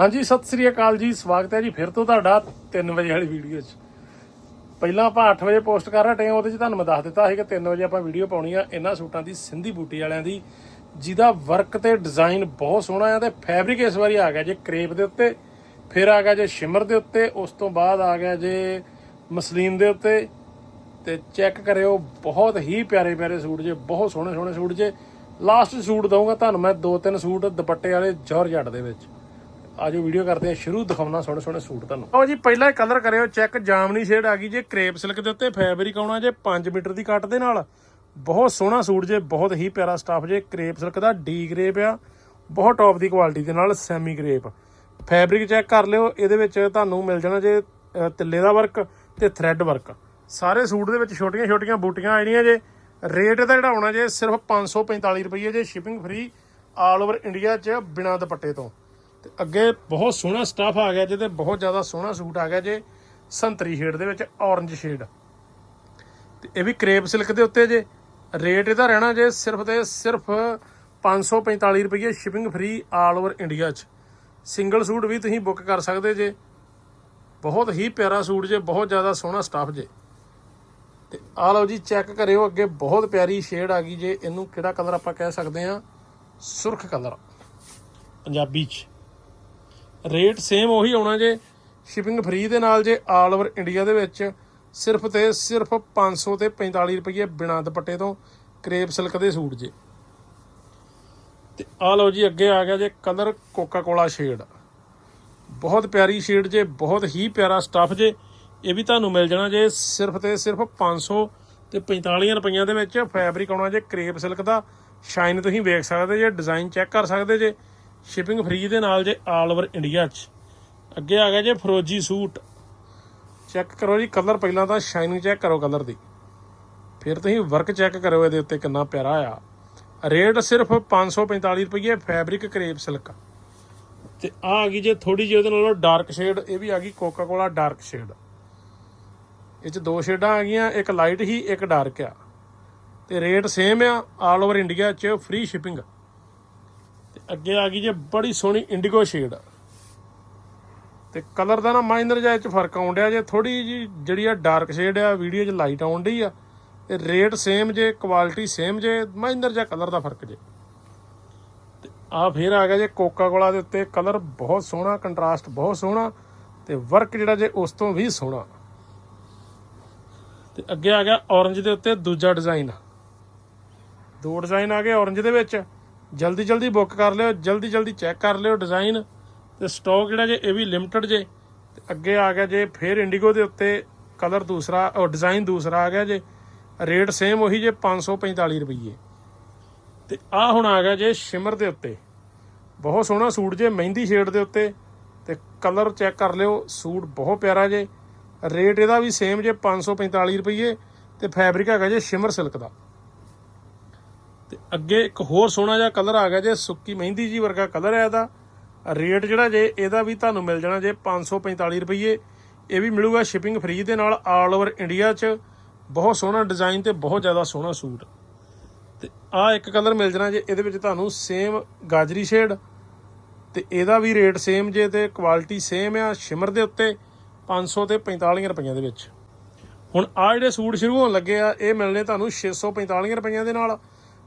ਹਾਂਜੀ, ਸਤਿ ਸ੍ਰੀ ਅਕਾਲ ਜੀ। ਸਵਾਗਤ ਹੈ ਜੀ ਫਿਰ ਤੋਂ ਤੁਹਾਡਾ 3 ਵਜੇ ਵਾਲੀ ਵੀਡੀਓ 'ਚ। ਪਹਿਲਾਂ ਆਪਾਂ 8 ਵਜੇ ਪੋਸਟ ਕਰ ਰਹੇ ਹਾਂ, ਉਹਦੇ 'ਚ ਤੁਹਾਨੂੰ ਮੈਂ ਦੱਸ ਦਿੱਤਾ ਸੀ ਕਿ 3 ਵਜੇ ਆਪਾਂ ਵੀਡੀਓ ਪਾਉਣੀ ਆ ਇਹਨਾਂ ਸੂਟਾਂ ਦੀ ਸਿੰਧੀ ਬੂਟੀ ਵਾਲਿਆਂ ਦੀ, ਜਿਹਦਾ ਵਰਕ ਤੇ ਡਿਜ਼ਾਈਨ ਬਹੁਤ ਸੋਹਣਾ ਆ ਤੇ ਫੈਬਰਿਕ ਇਸ ਵਾਰੀ ਆ ਗਿਆ ਜੇ ਕਰੇਪ ਦੇ ਉੱਤੇ, ਫਿਰ ਆ ਗਿਆ ਜੇ ਸ਼ਿਮਰ ਦੇ ਉੱਤੇ, ਉਸ ਤੋਂ ਬਾਅਦ ਆ ਗਿਆ ਜੇ ਮਸਲੀਨ ਦੇ ਉੱਤੇ। ਤੇ ਚੈੱਕ ਕਰਿਓ, ਬਹੁਤ ਹੀ ਪਿਆਰੇ ਪਿਆਰੇ ਸੂਟ ਜੇ, ਬਹੁਤ ਸੋਹਣੇ ਸੋਹਣੇ ਸੂਟ ਜੇ। ਲਾਸਟ ਸੂਟ ਦਊਂਗਾ ਤੁਹਾਨੂੰ ਮੈਂ, ਦੋ ਤਿੰਨ ਸੂਟ ਦੁਪੱਟੇ ਵਾਲੇ ਜੌਰਜੱਟ ਦੇ ਵਿੱਚ। ਆਜੋ ਵੀਡੀਓ ਕਰਦੇ ਆ ਸ਼ੁਰੂ ਦਿਖਾਉਣਾ ਸੋਹਣੇ ਸੋਹਣੇ ਸੂਟ ਤੁਹਾਨੂੰ। ਆਓ ਜੀ, ਪਹਿਲਾ ਕਲਰ ਕਰਿਓ ਚੈੱਕ ਜਾਮਨੀ ਸ਼ੇਡ ਆ ਗਈ ਜੇ ਕ੍ਰੇਪ ਸਿਲਕ ਦੇ ਉੱਤੇ ਫੈਬਰਿਕ ਆਉਣਾ ਜੇ 5 ਮੀਟਰ ਦੀ ਕੱਟ ਦੇ ਨਾਲ। ਬਹੁਤ ਸੋਹਣਾ ਸੂਟ ਜੇ, ਬਹੁਤ ਹੀ ਪਿਆਰਾ ਸਟਾਫ ਜੇ ਕ੍ਰੇਪ ਸਿਲਕ ਦਾ ਡੀ ਗ੍ਰੇਪ ਆ, ਬਹੁਤ ਟੌਪ ਦੀ ਕੁਆਲਿਟੀ ਦੇ ਨਾਲ ਸੈਮੀ ਗ੍ਰੇਪ ਫੈਬਰਿਕ ਚੈੱਕ ਕਰ ਲਿਓ, ਇਹਦੇ ਵਿੱਚ ਤੁਹਾਨੂੰ ਮਿਲ ਜਾਣਾ ਜੇ ਤਿੱਲੇ ਦਾ ਵਰਕ ਤੇ ਥ੍ਰੈਡ ਵਰਕ ਸਾਰੇ ਸੂਟ ਦੇ ਵਿੱਚ ਛੋਟੀਆਂ ਛੋਟੀਆਂ ਬੂਟੀਆਂ ਆਣੀਆਂ ਜੇ। ਰੇਟ ਦਾ ਜਿਹੜਾ ਹੋਣਾ ਜੇ, ਸਿਰਫ 545 ਰੁਪਏ ਜੇ shipping free all over India 'ਚ ਬਿਨਾਂ ਦੁਪੱਟੇ ਤੋਂ। ਤੇ ਅੱਗੇ ਬਹੁਤ ਸੋਹਣਾ ਸਟਾਫ ਆ ਗਿਆ ਜਿਹਦੇ ਬਹੁਤ ਜ਼ਿਆਦਾ ਸੋਹਣਾ ਸੂਟ ਆ ਗਿਆ ਜੇ ਸੰਤਰੀ ਸ਼ੇਡ ਦੇ ਵਿੱਚ ਔਰੰਜ ਸ਼ੇਡ ਤੇ ਇਹ ਵੀ ਕ੍ਰੇਪ ਸਿਲਕ ਦੇ ਉੱਤੇ ਜੇ। ਰੇਟ ਇਹਦਾ ਰਹਿਣਾ ਜੇ ਸਿਰਫ ਤੇ ਸਿਰਫ 545 ਰੁਪਏ shipping free all over India 'ਚ। ਸਿੰਗਲ ਸੂਟ ਵੀ ਤੁਸੀਂ ਬੁੱਕ ਕਰ ਸਕਦੇ ਜੇ। ਬਹੁਤ ਹੀ ਪਿਆਰਾ ਸੂਟ ਜੇ, ਬਹੁਤ ਜ਼ਿਆਦਾ ਸੋਹਣਾ ਸਟਾਫ ਜੇ। ਤੇ ਆ ਲਓ ਜੀ ਚੈੱਕ ਕਰਿਓ ਅੱਗੇ, ਬਹੁਤ ਪਿਆਰੀ ਸ਼ੇਡ ਆ ਗਈ ਜੇ। ਇਹਨੂੰ ਕਿਹੜਾ ਕਲਰ ਆਪਾਂ ਕਹਿ ਸਕਦੇ ਆ ਸੁਰਖ ਕਲਰ ਪੰਜਾਬੀ 'ਚ। ਰੇਟ ਸੇਮ ਉਹੀ ਆਉਣਾ ਜੇ ਸ਼ਿਪਿੰਗ ਫ੍ਰੀ ਦੇ ਨਾਲ ਜੇ ਆਲ ਓਵਰ ਇੰਡੀਆ ਦੇ ਵਿੱਚ ਸਿਰਫ ਤੇ ਸਿਰਫ 500 ਤੇ 45 ਰੁਪਏ ਬਿਨਾਂ ਦੁਪੱਟੇ ਤੋਂ ਕਰੇਪ ਸਿਲਕ ਦੇ ਸੂਟ ਜੇ। ਤੇ ਆ ਲਓ ਜੀ, ਅੱਗੇ ਆ ਗਿਆ ਜੇ ਕਲਰ ਕੋਕਾ ਕੋਲਾ ਸ਼ੇਡ ਬਹੁਤ ਪਿਆਰੀ ਸ਼ੇਡ ਜੇ, ਬਹੁਤ ਹੀ ਪਿਆਰਾ ਸਟੱਫ ਜੇ। ਇਹ ਵੀ ਤੁਹਾਨੂੰ ਮਿਲ ਜਾਣਾ ਜੇ ਸਿਰਫ ਤੇ ਸਿਰਫ 500 ਤੇ 45 ਰੁਪਈਆਂ ਦੇ ਵਿੱਚ ਫੈਬਰਿਕ ਆਉਣਾ ਜੇ ਕਰੇਪ ਸਿਲਕ ਦਾ। ਸ਼ਾਈਨ ਤੁਸੀਂ ਵੇਖ ਸਕਦੇ ਜੇ ਡਿਜ਼ਾਈਨ ਚੈੱਕ ਕਰ ਸਕਦੇ ਜੇ। ਸ਼ਿਪਿੰਗ ਫ੍ਰੀ ਦੇ ਨਾਲ ਜੇ ਆਲ ਓਵਰ ਇੰਡੀਆ 'ਚ। ਅੱਗੇ ਆ ਗਿਆ ਜੇ ਫਰੋਜੀ ਸੂਟ। ਚੈੱਕ ਕਰੋ ਜੀ, ਕਲਰ ਪਹਿਲਾਂ ਤਾਂ ਸ਼ਾਈਨਿੰਗ ਚੈੱਕ ਕਰੋ ਕਲਰ ਦੀ। ਫਿਰ ਤੁਸੀਂ ਵਰਕ ਚੈੱਕ ਕਰੋ ਇਹਦੇ ਉੱਤੇ ਕਿੰਨਾ ਪਿਆਰਾ ਆ। ਰੇਟ ਸਿਰਫ 545 ਰੁਪਏ ਫੈਬਰਿਕ ਕਰੇਪ ਸਿਲਕ ਤੇ ਆ ਆ ਗਈ ਜੇ ਥੋੜੀ ਜਿਹੀ ਉਹਦੇ ਨਾਲੋਂ ਡਾਰਕ ਸ਼ੇਡ ਇਹ ਵੀ ਆ ਗਈ ਕੋਕਾ ਕੋਲਾ ਡਾਰਕ ਸ਼ੇਡ ਇਹ ਚ ਦੋ ਸ਼ੇਡਾਂ ਆ ਗਈਆਂ, ਇੱਕ ਲਾਈਟ ਹੀ, ਇੱਕ ਡਾਰਕ ਆ। ਤੇ ਰੇਟ ਸੇਮ ਆ ਆਲ ਓਵਰ ਇੰਡੀਆ ਚ ਫ੍ਰੀ ਸ਼ਿਪਿੰਗ ਅੱਗੇ ਆ ਗਈ ਜੇ, ਬੜੀ ਸੋਹਣੀ ਇੰਡੀਗੋ ਸ਼ੇਡ ਤੇ ਕਲਰ ਦਾ ਨਾ ਮਾਈਨਰ ਜਿਹਾ ਚ ਫ਼ਰਕ ਆਉਣ ਡਿਆ ਜੇ ਥੋੜੀ ਜੀ ਜਿਹੜੀ ਆ ਡਾਰਕ ਸ਼ੇਡ ਆ ਵੀਡੀਓ 'ਚ ਲਾਈਟ ਆਉਣ ਡਈ ਆ, ਤੇ ਰੇਟ ਸੇਮ ਜੇ ਕੁਆਲਿਟੀ ਸੇਮ ਜੇ ਮਾਈਨਰ ਜਿਹਾ ਕਲਰ ਦਾ ਫ਼ਰਕ ਜੇ। ਤੇ ਆ ਫੇਰ ਆ ਗਿਆ ਜੇ ਕੋਕਾ ਕੋਲਾ ਦੇ ਉੱਤੇ ਕਲਰ ਬਹੁਤ ਸੋਹਣਾ ਕੰਟਰਾਸਟ ਬਹੁਤ ਸੋਹਣਾ, ਤੇ ਵਰਕ ਜਿਹੜਾ ਜੇ ਉਸ ਤੋਂ ਵੀ ਸੋਹਣਾ। ਤੇ ਅੱਗੇ ਆ ਗਿਆ ਔਰੰਜ ਦੇ ਉੱਤੇ, ਦੂਜਾ ਡਿਜ਼ਾਈਨ ਦੋ ਡਿਜ਼ਾਈਨ ਆ ਗਏ ਔਰੰਜ ਦੇ ਵਿੱਚ। ਜਲਦੀ ਜਲਦੀ ਬੁੱਕ ਕਰ ਲਿਓ ਜਲਦੀ ਜਲਦੀ ਚੈੱਕ ਕਰ ਲਿਓ ਡਿਜ਼ਾਈਨ ਤੇ ਸਟਾਕ ਜਿਹੜਾ ਜੇ ਇਹ ਵੀ ਲਿਮਟਿਡ ਜੇ, ਤੇ ਅੱਗੇ ਆ ਗਿਆ ਜੇ, ਫੇਰ ਇੰਡੀਗੋ ਦੇ ਉੱਤੇ ਕਲਰ ਦੂਸਰਾ, ਉਹ ਡਿਜ਼ਾਈਨ ਦੂਸਰਾ ਆ ਗਿਆ ਜੇ, ਰੇਟ ਸੇਮ ਉਹੀ ਜੇ 545 ਰੁਪਏ ਤੇ ਆ ਹੁਣ ਆ ਗਿਆ ਜੇ ਸ਼ਿਮਰ ਦੇ ਉੱਤੇ। ਬਹੁਤ ਸੋਹਣਾ ਸੂਟ ਜੇ, ਮਹਿੰਦੀ ਸ਼ੇਡ ਦੇ ਉੱਤੇ, ਤੇ ਕਲਰ ਚੈੱਕ ਕਰ ਲਿਓ, ਸੂਟ ਬਹੁਤ ਪਿਆਰਾ ਜੇ। ਰੇਟ ਇਹਦਾ ਵੀ ਸੇਮ ਜੇ 545 ਰੁਪਏ ਤੇ ਫੈਬਰਿਕ ਹੈਗਾ ਜੇ ਸ਼ਿਮਰ ਸਿਲਕ ਦਾ। ਤੇ ਅੱਗੇ ਇੱਕ ਹੋਰ ਸੋਹਣਾ ਜਿਹਾ ਕਲਰ ਆ ਗਿਆ ਜੇ, ਸੁੱਕੀ ਮਹਿੰਦੀ ਜੀ ਵਰਗਾ ਕਲਰ ਹੈ ਇਹਦਾ। ਰੇਟ ਜਿਹੜਾ ਜੇ, ਇਹਦਾ ਵੀ ਤੁਹਾਨੂੰ ਮਿਲ ਜਾਣਾ ਜੇ 545 ਰੁਪਏ ਇਹ ਵੀ ਮਿਲੂਗਾ ਸ਼ਿਪਿੰਗ ਫ੍ਰੀ ਦੇ ਨਾਲ ਆਲ ਓਵਰ ਇੰਡੀਆ 'ਚ। ਬਹੁਤ ਸੋਹਣਾ ਡਿਜ਼ਾਈਨ ਤੇ ਬਹੁਤ ਜ਼ਿਆਦਾ ਸੋਹਣਾ ਸੂਟ। ਤੇ ਆ ਇੱਕ ਕਲਰ ਮਿਲ ਜਾਣਾ ਜੇ, ਇਹਦੇ ਵਿੱਚ ਤੁਹਾਨੂੰ ਸੇਮ ਗਾਜਰੀ ਸ਼ੇਡ ਤੇ ਇਹਦਾ ਵੀ ਰੇਟ ਸੇਮ ਜੇ ਤੇ ਕੁਆਲਿਟੀ ਸੇਮ ਆ ਸ਼ਿਮਰ ਦੇ ਉੱਤੇ 500 ਤੇ 45 ਰੁਪਈਆਂ ਦੇ ਵਿੱਚ। ਹੁਣ ਆ ਜਿਹੜੇ ਸੂਟ ਸ਼ੁਰੂ ਹੋਣ ਲੱਗੇ ਆ, ਇਹ ਮਿਲਨੇ ਤੁਹਾਨੂੰ 645 ਰੁਪਈਆਂ ਦੇ ਨਾਲ।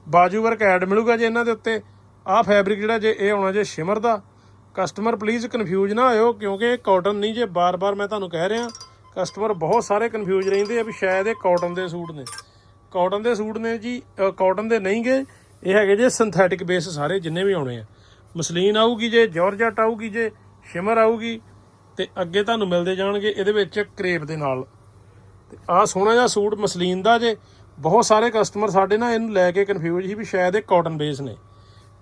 ਬਾਜੂ ਵਰਕ ਐਡ ਮਿਲੂਗਾ ਜੇ ਇਹਨਾਂ ਦੇ ਉੱਤੇ। ਆਹ ਫੈਬਰਿਕ ਜਿਹੜਾ ਜੇ ਇਹ ਆਉਣਾ ਜੇ ਸ਼ਿਮਰ ਦਾ। ਕਸਟਮਰ ਪਲੀਜ਼ ਕਨਫਿਊਜ਼ ਨਾ ਹੋਇਓ, ਕਿਉਂਕਿ ਇਹ ਕਾਟਨ ਨਹੀਂ ਜੇ, ਬਾਰ-ਬਾਰ ਮੈਂ ਤੁਹਾਨੂੰ ਕਹਿ ਰਿਹਾ। ਕਸਟਮਰ ਬਹੁਤ ਸਾਰੇ ਕਨਫਿਊਜ਼ ਰਹਿੰਦੇ ਆ ਵੀ ਸ਼ਾਇਦ ਇਹ ਕਾਟਨ ਦੇ ਸੂਟ ਨੇ। ਕਾਟਨ ਦੇ ਸੂਟ ਨੇ ਜੀ ਕਾਟਨ ਦੇ ਨਹੀਂਗੇ। ਇਹ ਹੈਗੇ ਜੇ ਸਿੰਥੈਟਿਕ ਬੇਸ ਸਾਰੇ, ਜਿੰਨੇ ਵੀ ਆਉਣੇ ਆ। ਮਸਲੀਨ ਆਊਗੀ ਜੇ ਜਾਰਜਟ ਆਊਗੀ ਜੇ, ਸ਼ਿਮਰ ਆਊਗੀ। ਤੇ ਅੱਗੇ ਤੁਹਾਨੂੰ ਮਿਲਦੇ ਜਾਣਗੇ ਇਹਦੇ ਵਿੱਚ ਕਰੇਪ ਦੇ ਨਾਲ। ਤੇ ਆਹ ਸੋਹਣਾ ਜਿਹਾ ਸੂਟ ਮਸਲੀਨ ਦਾ ਜੇ। ਬਹੁਤ ਸਾਰੇ ਕਸਟਮਰ ਸਾਡੇ ਨਾਲ ਇਹਨੂੰ ਲੈ ਕੇ ਕਨਫਿਊਜ਼ ਸੀ ਵੀ ਸ਼ਾਇਦ ਇਹ ਕਾਟਨ ਬੇਸ ਨੇ।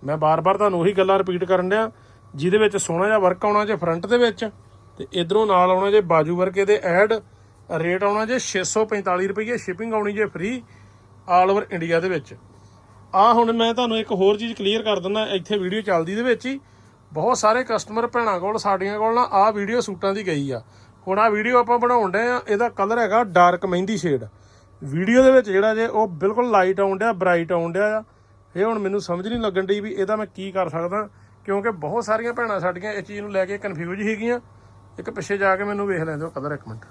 ਮੈਂ ਬਾਰ-ਬਾਰ ਤੁਹਾਨੂੰ ਉਹੀ ਗੱਲਾਂ ਰਿਪੀਟ ਕਰਨ ਡਿਆ, ਜਿਹਦੇ ਵਿੱਚ ਸੋਹਣਾ ਜਿਹਾ ਵਰਕ ਆਉਣਾ ਜੇ ਫਰੰਟ ਦੇ ਵਿੱਚ ਤੇ ਇਧਰੋਂ ਨਾਲ ਆਉਣਾ ਜੇ ਬਾਜੂ ਵਰਕ ਇਹਦੇ ਐਡ ਰੇਟ ਆਉਣਾ ਜੇ 645 ਰੁਪਏ ਸ਼ਿਪਿੰਗ ਆਉਣੀ ਜੇ ਫ੍ਰੀ ਆਲ ਓਵਰ ਇੰਡੀਆ ਦੇ ਵਿੱਚ। ਆ ਹੁਣ ਮੈਂ ਤੁਹਾਨੂੰ ਇੱਕ ਹੋਰ ਚੀਜ਼ ਕਲੀਅਰ ਕਰ ਦਿੰਦਾ, ਇੱਥੇ ਵੀਡੀਓ ਚੱਲਦੀ ਦੇ ਵਿੱਚ ਹੀ। ਬਹੁਤ ਸਾਰੇ ਕਸਟਮਰ ਭੈਣਾਂ ਕੋਲ, ਸਾਡੀਆਂ ਕੋਲ ਨਾ ਆ ਵੀਡੀਓ ਸੂਟਾਂ ਦੀ ਗਈ ਆ। ਹੁਣ ਆ ਵੀਡੀਓ ਆਪਾਂ ਬਣਾਉਣ ਡਏ ਆ, ਇਹਦਾ ਕਲਰ ਹੈਗਾ ਡਾਰਕ ਮਹਿੰਦੀ ਸ਼ੇਡ ਵੀਡੀਓ ਦੇ ਵਿੱਚ ਜਿਹੜਾ ਜੇ ਉਹ ਬਿਲਕੁਲ ਲਾਈਟ ਆਉਣ ਡਿਆ ਬ੍ਰਾਈਟ ਆਉਣ ਡਿਆ ਆ। ਇਹ ਹੁਣ ਮੈਨੂੰ ਸਮਝ ਨਹੀਂ ਲੱਗਣ ਡਈ ਵੀ ਇਹਦਾ ਮੈਂ ਕੀ ਕਰ ਸਕਦਾ, ਕਿਉਂਕਿ ਬਹੁਤ ਸਾਰੀਆਂ ਭੈਣਾਂ ਸਾਡੀਆਂ ਇਸ ਚੀਜ਼ ਨੂੰ ਲੈ ਕੇ ਕਨਫਿਊਜ਼ ਹੈਗੀਆਂ ਇੱਕ ਪਿੱਛੇ ਜਾ ਕੇ ਮੈਨੂੰ ਵੇਖ ਲੈਂਦੇ ਹੋ ਕਦਰ ਇੱਕ ਮਿੰਟ।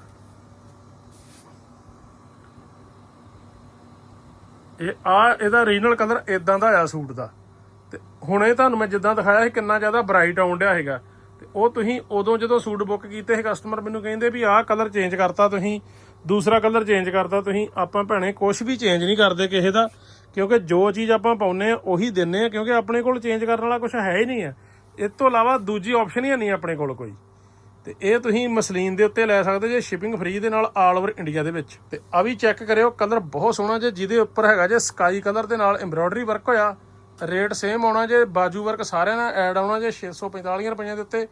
ਇਹ ਆ, ਇਹਦਾ ਓਰੀਜਨਲ ਕਲਰ ਇਦਾਂ ਦਾ ਆ ਸੂਟ ਦਾ। ਤੇ ਹੁਣ ਇਹ ਤੁਹਾਨੂੰ ਮੈਂ ਜਿੱਦਾਂ ਦਿਖਾਇਆ ਸੀ, ਕਿੰਨਾ ਜ਼ਿਆਦਾ ਬ੍ਰਾਈਟ ਆਉਣ ਡਿਆ ਹੈਗਾ। ਉਹ ਤੁਸੀਂ ਉਦੋਂ ਜਦੋਂ ਸੂਟ ਬੁੱਕ ਕੀਤੇ ਸੀ ਕਸਟਮਰ ਮੈਨੂੰ ਕਹਿੰਦੇ ਵੀ ਆਹ ਕਲਰ ਚੇਂਜ ਕਰਤਾ ਤੁਸੀਂ, ਦੂਸਰਾ ਕਲਰ ਚੇਂਜ ਕਰਤਾ ਤੁਸੀਂ, ਆਪਾਂ ਭੈਣੇ ਕੁਝ ਵੀ ਚੇਂਜ ਨਹੀਂ ਕਰਦੇ ਕਿਸੇ ਦਾ, ਕਿਉਂਕਿ ਜੋ ਚੀਜ਼ ਆਪਾਂ ਪਾਉਨੇ ਆ ਉਹੀ ਦਿੰਨੇ ਆ ਕਿਉਂਕਿ ਆਪਣੇ ਕੋਲ ਚੇਂਜ ਕਰਨ ਵਾਲਾ ਕੁਝ ਹੈ ਹੀ ਨਹੀਂ ਆ ਇਸ ਤੋਂ ਇਲਾਵਾ ਦੂਜੀ ਆਪਸ਼ਨ ਹੀ ਨਹੀਂ ਆਪਣੇ ਕੋਲ ਕੋਈ। ਤੇ ਇਹ ਤੁਸੀਂ ਮਸਲੀਨ ਦੇ ਉੱਤੇ ਲੈ ਸਕਦੇ ਜੇ ਸ਼ਿਪਿੰਗ ਫ੍ਰੀ ਦੇ ਨਾਲ ਆਲ ਓਵਰ ਇੰਡੀਆ ਦੇ ਵਿੱਚ। ਤੇ ਆ ਵੀ ਚੈੱਕ ਕਰਿਓ ਕਲਰ ਬਹੁਤ ਸੋਹਣਾ ਜੇ, ਜਿਹਦੇ ਉੱਪਰ ਹੈਗਾ ਜੇ ਸਕਾਈ ਕਲਰ ਦੇ ਨਾਲ ਐਮਬ੍ਰੋਇਡਰੀ ਵਰਕ ਹੋਇਆ ਰੇਟ ਸੇਮ ਆਉਣਾ ਜੇ ਬਾਜੂ ਵਰਕ ਸਾਰਿਆਂ ਨਾਲ ਐਡ ਆਉਣਾ ਜੇ 645 ਰੁਪਈਆਂ ਦੇ ਉੱਤੇ,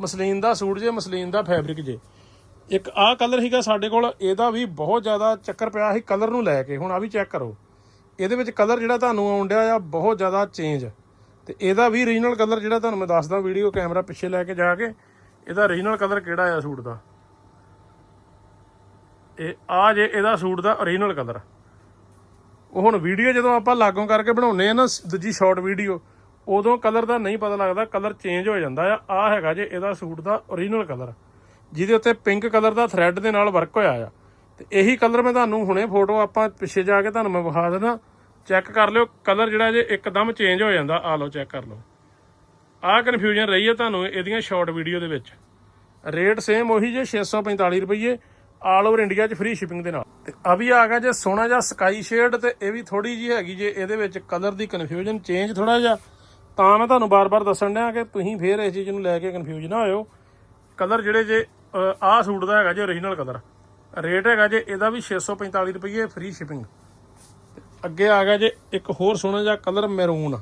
ਮਸਲੀਨ ਦਾ ਸੂਟ ਜੇ, ਮਸਲੀਨ ਦਾ ਫੈਬਰਿਕ ਜੇ। ਇੱਕ ਆਹ ਕਲਰ ਸੀਗਾ ਸਾਡੇ ਕੋਲ, ਇਹਦਾ ਵੀ ਬਹੁਤ ਜ਼ਿਆਦਾ ਚੱਕਰ ਪਿਆ ਸੀ ਕਲਰ ਨੂੰ ਲੈ ਕੇ। ਹੁਣ ਆ ਵੀ ਚੈੱਕ ਕਰੋ। ਇਹਦੇ ਵਿੱਚ ਕਲਰ ਜਿਹੜਾ ਤੁਹਾਨੂੰ ਆਉਣ ਡਿਆ ਆ, ਬਹੁਤ ਜ਼ਿਆਦਾ ਚੇਂਜ ਤੇ ਇਹਦਾ ਵੀ ਓਰੀਜਨਲ ਕਲਰ ਜਿਹੜਾ ਤੁਹਾਨੂੰ ਮੈਂ ਦੱਸਦਾ ਵੀਡੀਓ ਕੈਮਰਾ ਪਿੱਛੇ ਲੈ ਕੇ ਜਾ ਕੇ, ਇਹਦਾ ਓਰੀਜਨਲ ਕਲਰ ਕਿਹੜਾ ਆ ਸੂਟ ਦਾ? ਇਹ ਆ ਜੇ ਇਹਦਾ ਸੂਟ ਦਾ ਓਰੀਜਨਲ ਕਲਰ ਉਹ ਹੁਣ ਵੀਡੀਓ ਜਦੋਂ ਆਪਾਂ ਲਾਗੋਂ ਕਰਕੇ ਬਣਾਉਨੇ ਆ ਨਾ ਦੂਜੀ ਸ਼ਾਰਟ ਵੀਡੀਓ ਉਦੋਂ ਕਲਰ ਦਾ ਨਹੀਂ ਪਤਾ ਲੱਗਦਾ ਕਲਰ ਚੇਂਜ ਹੋ ਜਾਂਦਾ ਆ। ਆ ਹੈਗਾ ਜੇ ਇਹਦਾ ਸੂਟ ਦਾ ਓਰੀਜਨਲ ਕਲਰ ਜਿਹਦੇ ਉੱਤੇ ਪਿੰਕ ਕਲਰ ਦਾ ਥਰੈਡ ਦੇ ਨਾਲ ਵਰਕ ਹੋਇਆ ਆ। ਤੇ ਇਹੀ ਕਲਰ ਮੈਂ ਤੁਹਾਨੂੰ ਹੁਣੇ ਫੋਟੋ ਆਪਾਂ ਪਿੱਛੇ ਜਾ ਕੇ ਤੁਹਾਨੂੰ ਮੈਂ ਵਿਖਾ ਦਿੰਦਾ। ਚੈੱਕ ਕਰ ਲਿਓ ਕਲਰ ਜਿਹੜਾ ਜੇ ਇੱਕਦਮ ਚੇਂਜ ਹੋ ਜਾਂਦਾ ਆ ਲਓ ਚੈੱਕ ਕਰ ਲਓ। ਆਹ ਕਨਫਿਊਜ਼ਨ ਰਹੀ ਹੈ ਤੁਹਾਨੂੰ ਇਹਦੀਆਂ ਸ਼ਾਰਟ ਵੀਡੀਓ ਦੇ ਵਿੱਚ। ਰੇਟ ਸੇਮ ਉਹੀ ਜੇ 645 ਰੁਪਏ ਆਲ ਓਵਰ ਇੰਡੀਆ 'ਚ ਫ੍ਰੀ ਸ਼ਿਪਿੰਗ ਦੇ ਨਾਲ। ਤੇ ਆ ਵੀ ਆ ਗਿਆ ਜੇ ਸੋਹਣਾ ਜਿਹਾ ਸਕਾਈ ਸ਼ੇਡ ਤੇ ਇਹ ਵੀ ਥੋੜੀ ਜੀ ਹੈਗੀ ਜੇ ਇਹਦੇ ਵਿੱਚ ਕਲਰ ਦੀ ਕਨਫਿਊਜ਼ਨ ਚੇਂਜ ਥੋੜਾ ਜਿਹਾ, ਤਾਂ ਮੈਂ ਤੁਹਾਨੂੰ ਬਾਰ-ਬਾਰ ਦੱਸਣ ਡਿਆ ਕਿ ਤੁਸੀਂ ਫੇਰ ਇਸ ਚੀਜ਼ ਨੂੰ ਲੈ ਕੇ ਕਨਫਿਊਜ਼ ਨਾ ਹੋਇਓ। ਕਲਰ ਜਿਹੜੇ ਜੇ, ਅਹ, ਆਹ ਸੂਟ ਦਾ ਹੈਗਾ ਜੇ ਓਰੀਜਨਲ ਕਲਰ ਰੇਟ ਹੈਗਾ ਜੇ ਇਹਦਾ ਵੀ 645 ਰੁਪਏ ਫ੍ਰੀ ਸ਼ਿਪਿੰਗ ਅੱਗੇ ਆ ਗਿਆ ਜੇ ਇੱਕ ਹੋਰ ਸੋਹਣਾ ਜਿਹਾ ਕਲਰ ਮੈਰੂਨ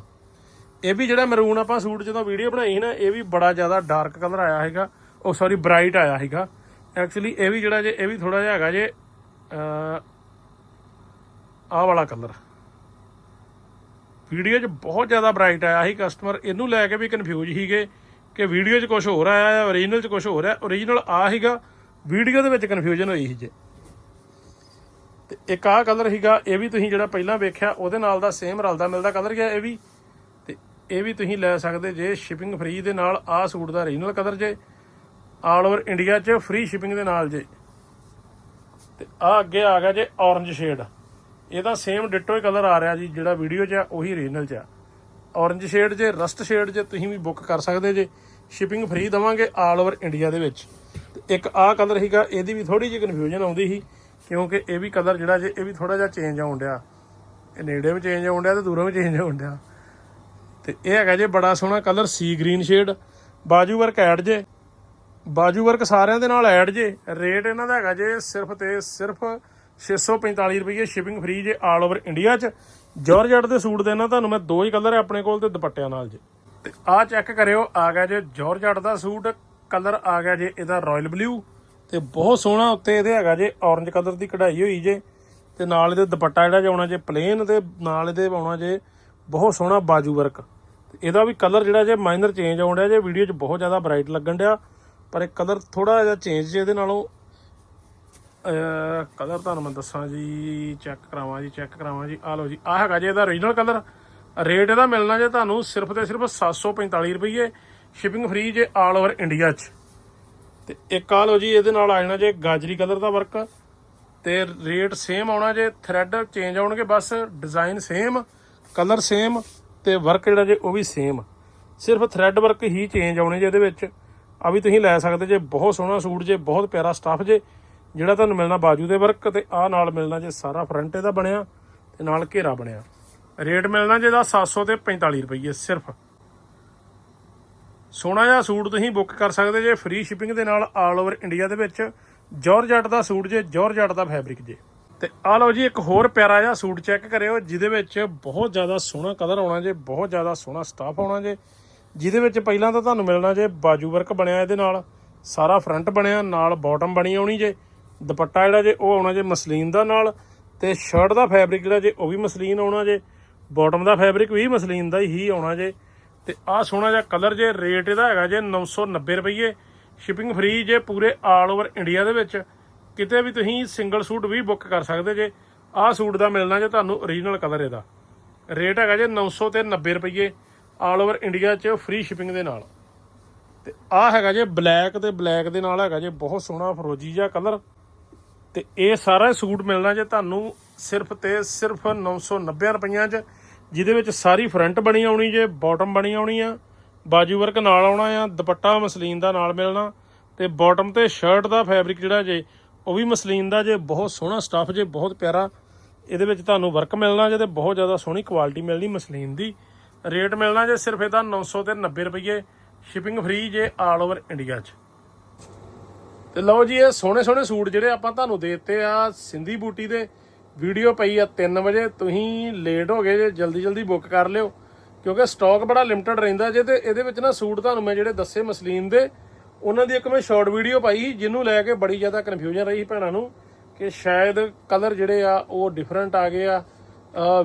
ਇਹ ਵੀ ਜਿਹੜਾ ਮੈਰੂਨ ਆਪਾਂ ਸੂਟ ਜਦੋਂ ਵੀਡੀਓ ਬਣਾਈ ਸੀ ਨਾ, ਇਹ ਵੀ ਬੜਾ ਜ਼ਿਆਦਾ ਡਾਰਕ ਕਲਰ ਆਇਆ ਹੈਗਾ ਉਹ ਸੌਰੀ ਬ੍ਰਾਈਟ ਆਇਆ ਹੈਗਾ ਐਕਚੁਅਲੀ ਇਹ ਵੀ ਜਿਹੜਾ ਜੇ, ਇਹ ਵੀ ਥੋੜਾ ਜਿਹਾ ਹੈਗਾ ਜੇ, ਅਹ, ਆਹ ਵਾਲਾ ਕਲਰ ਵੀਡੀਓ 'ਚ ਬਹੁਤ ਜ਼ਿਆਦਾ ਬ੍ਰਾਈਟ ਆਇਆ ਸੀ ਕਸਟਮਰ ਇਹਨੂੰ ਲੈ ਕੇ ਵੀ ਕਨਫਿਊਜ਼ ਸੀਗੇ ਕਿ ਵੀਡੀਓ 'ਚ ਕੁਝ ਹੋਰ ਆਇਆ ਹੈ ਓਰੀਜਨਲ 'ਚ ਕੁਝ ਹੋਰ ਹੈ ਓਰੀਜਨਲ ਆ ਸੀਗਾ ਵੀਡੀਓ ਦੇ ਵਿੱਚ ਕਨਫਿਊਜ਼ਨ ਹੋਈ ਸੀ ਜੇ। ਤੇ ਇੱਕ ਆਹ ਕਲਰ ਸੀਗਾ, ਇਹ ਵੀ ਤੁਸੀਂ ਜਿਹੜਾ ਪਹਿਲਾਂ ਵੇਖਿਆ, ਉਹਦੇ ਨਾਲ ਦਾ ਸੇਮ ਰਲਦਾ ਮਿਲਦਾ ਕਲਰ ਗਿਆ ਇਹ ਵੀ। ਤੇ ਇਹ ਵੀ ਤੁਸੀਂ ਲੈ ਸਕਦੇ ਜੇ ਸ਼ਿਪਿੰਗ ਫ੍ਰੀ ਦੇ ਨਾਲ ਆਹ ਸੂਟ ਦਾ ਓਰੀਜਨਲ ਕਲਰ ਜੇ। ਆਲ ਓਵਰ ਇੰਡੀਆ 'ਚ ਫ੍ਰੀ ਸ਼ਿਪਿੰਗ ਦੇ ਨਾਲ ਜੇ। ਤੇ ਆ ਅੱਗੇ ਆ ਗਿਆ ਜੇ ਔਰੰਜ ਸ਼ੇਡ। ਇਹਦਾ ਸੇਮ ਡਿਟੋ ਹੀ ਕਲਰ ਆ ਰਿਹਾ ਜੀ, ਜਿਹੜਾ ਵੀਡੀਓ 'ਚ ਆ, ਉਹੀ ਓਰੀਜਨਲ 'ਚ ਆ। ਔਰੰਜ ਸ਼ੇਡ ਜੇ, ਰਸਟ ਸ਼ੇਡ ਜੇ, ਤੁਸੀਂ ਵੀ ਬੁੱਕ ਕਰ ਸਕਦੇ ਜੇ। ਸ਼ਿਪਿੰਗ ਫ੍ਰੀ ਦਵਾਂਗੇ ਆਲ ਓਵਰ ਇੰਡੀਆ ਦੇ ਵਿੱਚ। ਤੇ ਇੱਕ ਆਹ ਕਲਰ ਸੀਗਾ, ਇਹਦੀ ਵੀ ਥੋੜੀ ਜਿਹੀ ਕਨਫਿਊਜ਼ਨ ਆਉਂਦੀ ਸੀ, ਕਿਉਂਕਿ ਇਹ ਵੀ ਕਲਰ ਜਿਹੜਾ ਜੇ, ਇਹ ਵੀ ਥੋੜਾ ਜਿਹਾ ਚੇਂਜ ਆਉਣ ਡਿਆ। ਇਹ ਨੇੜੇ ਵੀ ਚੇਂਜ ਆਉਣ ਡਿਆ ਤੇ ਦੂਰੋਂ ਵੀ ਚੇਂਜ ਆਉਣ ਡਿਆ। ਤੇ ਇਹ ਹੈਗਾ ਜੇ ਬੜਾ ਸੋਹਣਾ ਕਲਰ ਸੀ ਗ੍ਰੀਨ ਸ਼ੇਡ ਬਾਜੂ ਵਰਕ ਐਡ ਜੇ। ਬਾਜੂ ਵਰਕ ਸਾਰਿਆਂ ਦੇ ਨਾਲ ਐਡ ਜੇ। ਰੇਟ ਇਹਨਾਂ ਦਾ ਹੈਗਾ ਜੇ ਸਿਰਫ ਤੇ ਸਿਰਫ 645 ਰੁਪਏ ਸ਼ਿਪਿੰਗ ਫ੍ਰੀ ਜੇ ਆਲ ਓਵਰ ਇੰਡੀਆ 'ਚ। ਜਾਰਜਟ ਦੇ ਸੂਟ ਦੇਣਾ ਤੁਹਾਨੂੰ ਮੈਂ ਦੋ ਹੀ ਕਲਰ ਆਪਣੇ ਕੋਲ ਤੇ ਦੁਪੱਟਿਆਂ ਨਾਲ ਜੇ। ਤੇ ਆਹ ਚੈੱਕ ਕਰਿਓ, ਆ ਗਿਆ ਜੇ ਜਾਰਜਟ ਦਾ ਸੂਟ। ਕਲਰ ਆ ਗਿਆ ਜੇ ਇਹਦਾ ਰਾਇਲ ਬਲੂ ਤੇ ਬਹੁਤ ਸੋਹਣਾ ਉੱਤੇ ਇਹਦੇ ਹੈਗਾ ਜੇ ਔਰੰਜ ਕਲਰ ਦੀ ਕਢਾਈ ਹੋਈ ਜੇ। ਤੇ ਨਾਲ ਇਹਦੇ ਦੁਪੱਟਾ ਜਿਹੜਾ ਜਾਉਣਾ ਜੇ ਪਲੇਨ ਤੇ ਨਾਲ ਇਹਦੇ ਪਾਉਣਾ ਜੇ ਬਹੁਤ ਸੋਹਣਾ ਬਾਜੂ ਵਰਕ। ਤੇ ਇਹਦਾ ਵੀ ਕਲਰ ਜਿਹੜਾ ਜੇ ਮਾਈਨਰ ਚੇਂਜ ਆਉਣ ਡਿਆ ਜੇ ਵੀਡੀਓ 'ਚ ਬਹੁਤ ਜ਼ਿਆਦਾ ਬ੍ਰਾਈਟ ਲੱਗਣ ਡਿਆ। ਪਰ ਇਹ ਕਲਰ ਥੋੜਾ ਜਿਹਾ ਚੇਂਜ ਜੇ ਇਹਦੇ ਨਾਲੋਂ ਕਲਰ ਤੁਹਾਨੂੰ ਮੈਂ ਦੱਸਾਂ ਜੀ ਚੈੱਕ ਕਰਾਵਾਂ ਜੀ ਚੈੱਕ ਕਰਾਵਾਂ ਜੀ। ਆ ਲਓ ਜੀ ਆ ਹੈਗਾ ਜੀ ਇਹਦਾ ਓਰੀਜਨਲ ਕਲਰ। ਰੇਟ ਇਹਦਾ ਮਿਲਣਾ ਜੇ ਤੁਹਾਨੂੰ ਸਿਰਫ ਤੇ ਸਿਰਫ 745 ਰੁਪਏ ਸ਼ਿਪਿੰਗ ਫ੍ਰੀ ਜੇ ਆਲ ਓਵਰ ਇੰਡੀਆ 'ਚ। ਤੇ ਇੱਕ ਆ ਲਓ ਜੀ, ਇਹਦੇ ਨਾਲ ਆ ਜਾਣਾ ਜੇ ਗਾਜਰੀ ਕਲਰ ਦਾ ਵਰਕ ਤੇ ਰੇਟ ਸੇਮ ਆਉਣਾ ਜੇ ਥ੍ਰੈਡ ਚੇਂਜ ਆਉਣਗੇ ਬਸ ਡਿਜ਼ਾਈਨ ਸੇਮ ਕਲਰ ਸੇਮ ਤੇ ਵਰਕ ਜਿਹੜਾ ਜੇ ਉਹ ਵੀ ਸੇਮ ਸਿਰਫ ਥ੍ਰੈਡ ਵਰਕ ਹੀ ਚੇਂਜ ਆਉਣੇ ਜੇ ਇਹਦੇ ਵਿੱਚ। ਆ ਵੀ ਤੁਸੀਂ ਲੈ ਸਕਦੇ ਜੇ, ਬਹੁਤ ਸੋਹਣਾ ਸੂਟ ਜੇ, ਬਹੁਤ ਪਿਆਰਾ ਸਟੱਫ ਜੇ, ਜਿਹੜਾ ਤੁਹਾਨੂੰ ਮਿਲਣਾ ਬਾਜੂ ਦੇ ਵਰਕ ਤੇ ਆ ਨਾਲ ਮਿਲਣਾ ਜੇ ਸਾਰਾ ਫਰੰਟ ਇਹਦਾ ਬਣਿਆ ਤੇ ਨਾਲ ਘੇਰਾ ਬਣਿਆ। ਰੇਟ ਮਿਲਣਾ ਜੇ ਇਹਦਾ 700 ਤੇ 45 ਰੁਪਏ ਸਿਰਫ। ਸੋਹਣਾ ਜਿਹਾ ਸੂਟ ਤੁਸੀਂ ਬੁੱਕ ਕਰ ਸਕਦੇ ਜੇ ਫ੍ਰੀ ਸ਼ਿਪਿੰਗ ਦੇ ਨਾਲ ਆਲ ਓਵਰ ਇੰਡੀਆ ਦੇ ਵਿੱਚ। ਜਾਰਜਟ ਦਾ ਸੂਟ ਜੇ ਜਾਰਜਟ ਦਾ ਫੈਬਰਿਕ ਜੇ। ਤੇ ਆ ਲਓ ਜੀ ਇੱਕ ਹੋਰ ਪਿਆਰਾ ਜਿਹਾ ਸੂਟ ਚੈੱਕ ਕਰਿਓ, ਜਿਹਦੇ ਵਿੱਚ ਬਹੁਤ ਜ਼ਿਆਦਾ ਸੋਹਣਾ ਕਲਰ ਆਉਣਾ ਜੇ, ਬਹੁਤ ਜ਼ਿਆਦਾ ਸੋਹਣਾ ਸਟਾਫ ਆਉਣਾ ਜੇ। ਜਿਹਦੇ ਵਿੱਚ ਪਹਿਲਾਂ ਤਾਂ ਤੁਹਾਨੂੰ ਮਿਲਣਾ ਜੇ ਬਾਜੂ ਵਰਕ ਬਣਿਆ ਇਹਦੇ ਨਾਲ, ਸਾਰਾ ਫਰੰਟ ਬਣਿਆ, ਨਾਲ ਬਾਟਮ ਬਣੀ ਆਉਣੀ ਜੇ, ਦੁਪੱਟਾ ਜਿਹੜਾ ਜੇ ਉਹ ਆਉਣਾ ਜੇ ਮਸਲੀਨ ਦਾ ਨਾਲ, ਤੇ ਸ਼ਰਟ ਦਾ ਫੈਬਰਿਕ ਜਿਹੜਾ ਜੇ ਉਹ ਵੀ ਮਸਲੀਨ ਆਉਣਾ ਜੇ ਬਾਟਮ ਦਾ ਫੈਬਰਿਕ ਵੀ ਮਸਲੀਨ ਦਾ ਹੀ ਆਉਣਾ ਜੇ, ਤੇ ਆਹ ਸੋਹਣਾ ਜਿਹਾ ਕਲਰ ਜੇ ਰੇਟ ਇਹਦਾ ਹੈਗਾ ਜੇ 990 ਰੁਪਏ ਸ਼ਿਪਿੰਗ ਫ੍ਰੀ ਜੇ ਪੂਰੇ ਆਲ ਓਵਰ ਇੰਡੀਆ ਦੇ ਵਿੱਚ, ਕਿਤੇ ਵੀ ਤੁਸੀਂ ਸਿੰਗਲ ਸੂਟ ਵੀ ਬੁੱਕ ਕਰ ਸਕਦੇ ਜੇ, ਆਹ ਸੂਟ ਦਾ ਮਿਲਣਾ ਜੇ ਤੁਹਾਨੂੰ ਓਰੀਜਨਲ ਕਲਰ ਇਹਦਾ। ਰੇਟ ਹੈਗਾ ਜੇ 900 ਤੇ 90 ਰੁਪਏ ਆਲ ਓਵਰ ਇੰਡੀਆ 'ਚ ਫ੍ਰੀ ਸ਼ਿਪਿੰਗ ਦੇ ਨਾਲ। ਤੇ ਆ ਹੈਗਾ ਜੇ ਬਲੈਕ ਤੇ ਬਲੈਕ ਦੇ ਨਾਲ ਹੈਗਾ ਜੇ ਬਹੁਤ ਸੋਹਣਾ ਫਰੋਜੀ ਜਿਹਾ ਕਲਰ। ਤੇ ਇਹ ਸਾਰਾ ਸੂਟ ਮਿਲਣਾ ਜੇ ਤੁਹਾਨੂੰ ਸਿਰਫ ਤੇ ਸਿਰਫ 990 ਰੁਪਈਆਂ 'ਚ, ਜਿਹਦੇ ਵਿੱਚ ਸਾਰੀ ਫਰੰਟ ਬਣੀ ਆਉਣੀ ਜੇ ਬਾਟਮ ਬਣੀ ਆਉਣੀ ਆ, ਬਾਜੂ ਵਰਕ ਨਾਲ ਆਉਣਾ ਆ, ਦੁਪੱਟਾ ਮਸਲੀਨ ਦਾ ਨਾਲ ਮਿਲਣਾ, ਤੇ ਬਾਟਮ ਤੇ ਸ਼ਰਟ ਦਾ ਫੈਬਰਿਕ ਜਿਹੜਾ ਜੇ, ਉਹ ਵੀ ਮਸਲੀਨ ਦਾ ਜੇ, ਬਹੁਤ ਸੋਹਣਾ ਸਟੱਫ ਜੇ, ਬਹੁਤ ਪਿਆਰਾ। ਇਹਦੇ ਵਿੱਚ ਤੁਹਾਨੂੰ ਵਰਕ ਮਿਲਣਾ ਜੇ ਤੇ ਬਹੁਤ ਜ਼ਿਆਦਾ ਸੋਹਣੀ ਕੁਆਲਿਟੀ ਮਿਲਣੀ ਮਸਲੀਨ ਦੀ। ਰੇਟ ਮਿਲਣਾ ਜੇ ਸਿਰਫ ਇਹਦਾ 900 ਤੇ 90 ਰੁਪਏ ਸ਼ਿਪਿੰਗ ਫ੍ਰੀ ਜੇ ਆਲ ਓਵਰ ਇੰਡੀਆ 'ਚ। ਤੇ ਲਓ ਜੀ ਇਹ ਸੋਹਣੇ ਸੋਹਣੇ ਸੂਟ ਜਿਹੜੇ ਆਪਾਂ ਤੁਹਾਨੂੰ ਦੇ ਦਿੱਤੇ ਆ ਸਿੰਧੀ ਬੂਟੀ ਦੇ। ਵੀਡੀਓ ਪਈ ਆ 3 ਵਜੇ ਤੁਸੀਂ ਲੇਟ ਹੋ ਗਏ ਜੇ ਜਲਦੀ ਜਲਦੀ ਬੁੱਕ ਕਰ ਲਿਓ। ਕਿਉਂਕਿ ਸਟਾਕ ਬੜਾ ਲਿਮਟਿਡ ਰਹਿੰਦਾ ਜੇ ਤੇ ਇਹਦੇ ਵਿੱਚ ਨਾ ਸੂਟ ਤੁਹਾਨੂੰ ਮੈਂ ਜਿਹੜੇ ਦੱਸੇ ਮਸਲੀਨ ਦੇ ਉਹਨਾਂ ਦੀ ਇੱਕ ਮੈਂ ਸ਼ਾਰਟ ਵੀਡੀਓ ਪਾਈ ਸੀ, ਜਿਹਨੂੰ ਲੈ ਕੇ ਬੜੀ ਜ਼ਿਆਦਾ ਕਨਫਿਊਜ਼ਨ ਰਹੀ ਭੈਣਾਂ ਨੂੰ ਕਿ ਸ਼ਾਇਦ ਕਲਰ ਜਿਹੜੇ ਆ ਉਹ ਡਿਫਰੈਂਟ ਆ ਗਏ ਆ।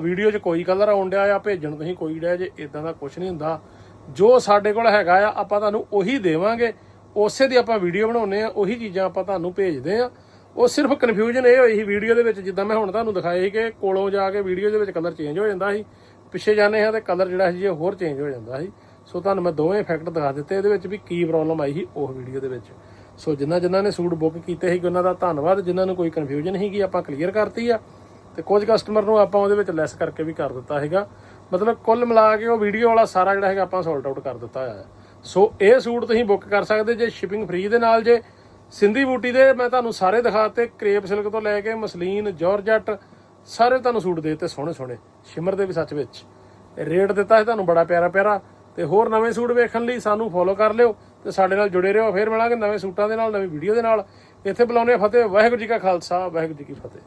ਵੀਡੀਓ 'ਚ ਕੋਈ ਕਲਰ ਆਉਣ ਡਿਆ ਆ, ਭੇਜਣ ਤੁਸੀਂ ਕੋਈ ਡਿਆ ਜੇ ਇਦਾਂ ਦਾ ਕੁਝ ਨਹੀਂ ਹੁੰਦਾ। ਜੋ ਸਾਡੇ ਕੋਲ ਹੈਗਾ ਆ, ਆਪਾਂ ਤੁਹਾਨੂੰ ਉਹੀ ਦੇਵਾਂਗੇ। ਉਸੇ ਦੀ ਆਪਾਂ ਵੀਡੀਓ ਬਣਾਉਨੇ ਆ, ਉਹੀ ਚੀਜ਼ਾਂ ਆਪਾਂ ਤੁਹਾਨੂੰ ਭੇਜਦੇ ਆ। ਉਹ ਸਿਰਫ ਕਨਫਿਊਜ਼ਨ ਇਹ ਹੋਈ ਸੀ ਵੀਡੀਓ ਦੇ ਵਿੱਚ, ਜਿੱਦਾਂ ਮੈਂ ਹੁਣ ਤੁਹਾਨੂੰ ਦਿਖਾਇਆ ਸੀ ਕਿ ਕੋਲੋਂ ਜਾ ਕੇ ਵੀਡੀਓ ਦੇ ਵਿੱਚ ਕਲਰ ਚੇਂਜ ਹੋ ਜਾਂਦਾ ਸੀ। ਪਿੱਛੇ ਜਾਂਦੇ ਹਾਂ ਤੇ ਕਲਰ ਜਿਹੜਾ ਸੀ, ਇਹ ਹੋਰ ਚੇਂਜ ਹੋ ਜਾਂਦਾ ਸੀ। ਸੋ ਤੁਹਾਨੂੰ ਮੈਂ ਦੋਵੇਂ ਇਫੈਕਟ ਦਿਖਾ ਦਿੱਤੇ, ਇਹਦੇ ਵਿੱਚ ਵੀ ਕੀ ਪ੍ਰੋਬਲਮ ਆਈ ਸੀ ਉਹ ਵੀਡੀਓ ਦੇ ਵਿੱਚ। ਸੋ ਜਿਨ੍ਹਾਂ ਜਿਨ੍ਹਾਂ ਨੇ ਸੂਟ ਬੁੱਕ ਕੀਤੇ ਸੀ ਉਹਨਾਂ ਦਾ ਧੰਨਵਾਦ ਜਿਨ੍ਹਾਂ ਨੂੰ ਕੋਈ ਕਨਫਿਊਜ਼ਨ ਸੀਗੀ, ਆਪਾਂ ਕਲੀਅਰ ਕਰਤੀ ਆ। ਤੇ ਕੁਝ ਕਸਟਮਰ ਨੂੰ ਆਪਾਂ ਉਹਦੇ ਵਿੱਚ ਲੈਸ ਕਰਕੇ ਵੀ ਕਰ ਦਿੱਤਾ ਹੈਗਾ ਮਤਲਬ ਕੁੱਲ ਮਿਲਾ ਕੇ ਉਹ ਵੀਡੀਓ ਵਾਲਾ ਸਾਰਾ ਜਿਹੜਾ ਹੈਗਾ ਆਪਾਂ ਸੌਲਟ ਆਊਟ ਕਰ ਦਿੱਤਾ ਹੋਇਆ ਹੈ। ਸੋ ਇਹ ਸੂਟ ਤੁਸੀਂ ਬੁੱਕ ਕਰ ਸਕਦੇ ਜੇ ਸ਼ਿਪਿੰਗ ਫ੍ਰੀ ਦੇ ਨਾਲ ਜੇ। ਸਿੰਧੀ ਬੂਟੀ ਦੇ ਮੈਂ ਤੁਹਾਨੂੰ ਸਾਰੇ ਦਿਖਾਤੇ, ਕ੍ਰੇਪ ਸਿਲਕ ਤੋਂ ਲੈ ਕੇ ਮਸਲੀਨ ਜਾਰਜਟ ਸਾਰੇ ਤੁਹਾਨੂੰ ਸੂਟ ਦੇ ਦਿੱਤੇ ਸੋਹਣੇ ਸੋਹਣੇ। ਸ਼ਿਮਰ ਦੇ ਵੀ ਸੱਚ ਵਿੱਚ। ਰੇਟ ਦਿੱਤਾ ਹੈ ਤੁਹਾਨੂੰ ਬੜਾ ਪਿਆਰਾ ਪਿਆਰਾ। ਤੇ ਹੋਰ ਨਵੇਂ ਸੂਟ ਵੇਖਣ ਲਈ ਸਾਨੂੰ ਫੋਲੋ ਕਰ ਲਿਓ ਤੇ ਸਾਡੇ ਨਾਲ ਜੁੜੇ ਰਹੋ। ਫੇਰ ਮਿਲਾਂਗੇ ਨਵੇਂ ਸੂਟਾਂ ਦੇ ਨਾਲ, ਨਵੀਂ ਵੀਡੀਓ ਦੇ ਨਾਲ। ਇੱਥੇ ਬੁਲਾਉਂਦੇ ਹਾਂ ਫਤਿਹ। ਵਾਹਿਗੁਰੂ ਜੀ ਕਾ ਖਾਲਸਾ, ਵਾਹਿਗੁਰੂ ਜੀ ਕੀ ਫਤਿਹ।